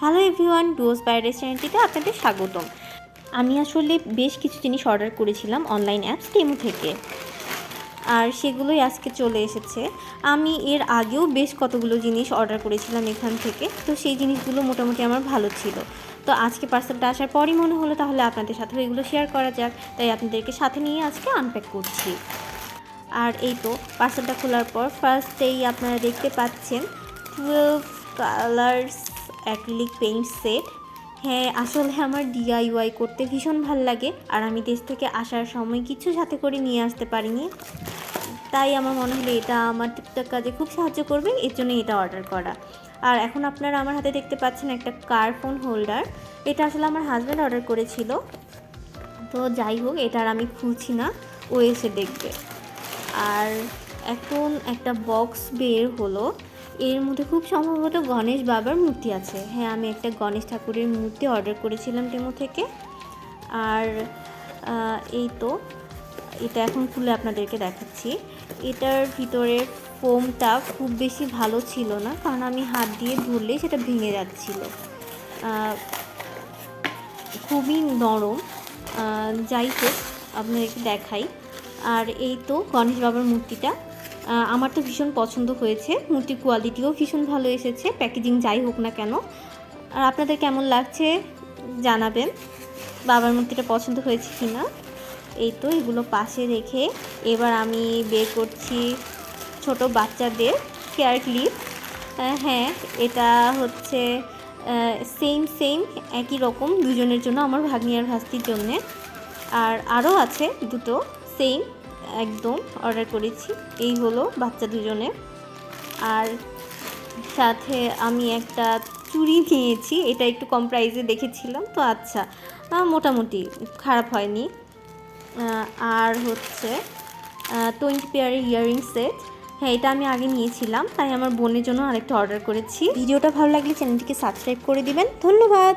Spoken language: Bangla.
হ্যালো এভরিওয়ান ডোজ বাই রেস্টুরেন্টটিতে আপনাদের স্বাগতম। আমি আসলে বেশ কিছু জিনিস অর্ডার করেছিলাম অনলাইন অ্যাপস টেমু থেকে। আর সেগুলোই আজকে চলে এসেছে। আমি এর আগেও বেশ কতগুলো জিনিস অর্ডার করেছিলাম এখান থেকে। তো সেই জিনিসগুলো মোটামুটি আমার ভালো ছিল। তো আজকে পার্সেলটা আসার পরই মনে হলো, তাহলে আপনাদের সাথে এগুলো শেয়ার করা যাক। তাই আপনাদেরকে সাথে নিয়ে আজকে আনপ্যাক করছি। আর এই তো পার্সেলটা খোলার পর ফার্স্টেই আপনারা দেখতে পাচ্ছেন twelve colours acrylic paint set হ্যাঁ আসলে আমার ডিআইওয়াই করতে ভীষণ ভালো লাগে আর আমি দেশ থেকে আসার সময় কিছু সাথে করে নিয়ে আসতে পারিনি। তাই আমার মনে হলো এটা আমার টুকটাক কাজে খুব সাহায্য করবে, এর জন্য এটা অর্ডার করা। আর এখন আপনারা আমার হাতে দেখতে পাচ্ছেন একটা কার ফোন হোল্ডার এটা আসলে আমার হাজব্যান্ড অর্ডার করেছিল। তো যাই হোক, এটা আর আমি খুলছি না, ও এসে দেখবে। আর এখন একটা বক্স বের হলো। এর মধ্যে খুব সম্ভবত গণেশ বাবার মূর্তি আছে। হ্যাঁ আমি একটা গণেশ ঠাকুরের মূর্তি অর্ডার করেছিলাম টেমো থেকে। আর এই তো, এটা এখন খুলে আপনাদেরকে দেখাচ্ছি। এটার ভিতরে ফোমটা খুব বেশি ভালো ছিল না, কারণ আমি হাত দিয়ে ধরলেই সেটা ভেঙে যাচ্ছিল। খুবই নরম। যাই হোক, আপনাদেরকে দেখাই। আর এই তো গণেশ বাবার মূর্তিটা। আমার তো ভীষণ পছন্দ হয়েছে। মূর্তির কোয়ালিটিও ভীষণ ভালো এসেছে। প্যাকেজিং যাই হোক না কেন। আর আপনাদের কেমন লাগছে জানাবেন। বাবার মূর্তিটা পছন্দ হয়েছে কি না এই তো এগুলো পাশে রেখে এবার আমি বের করছি ছোট বাচ্চাদের কেয়ার ক্লিপ হ্যাঁ এটা হচ্ছে সেম সেম একই রকম দুজনের জন্য আমার ভাগ্নি আর ভাস্তির জন্যে। আর আরও আছে দুটো সেম একদম অর্ডার করেছি। এই হলো বাচ্চা দুজনে আর সাথে আমি একটা চুড়ি নিয়েছি, এটা একটু কম প্রাইসে দেখেছিলাম। তো আচ্ছা মোটামুটি খারাপ হয়নি। আর হচ্ছে টোয়েন্টি পেয়ারের ইয়ারিং সেট হ্যাঁ এটা আমি আগে নিয়েছিলাম, তাই আমার বোনের জন্য আরেকটা অর্ডার করেছি। ভিডিওটা ভালো লাগলে চ্যানেলটিকে সাবস্ক্রাইব করে দিবেন। ধন্যবাদ!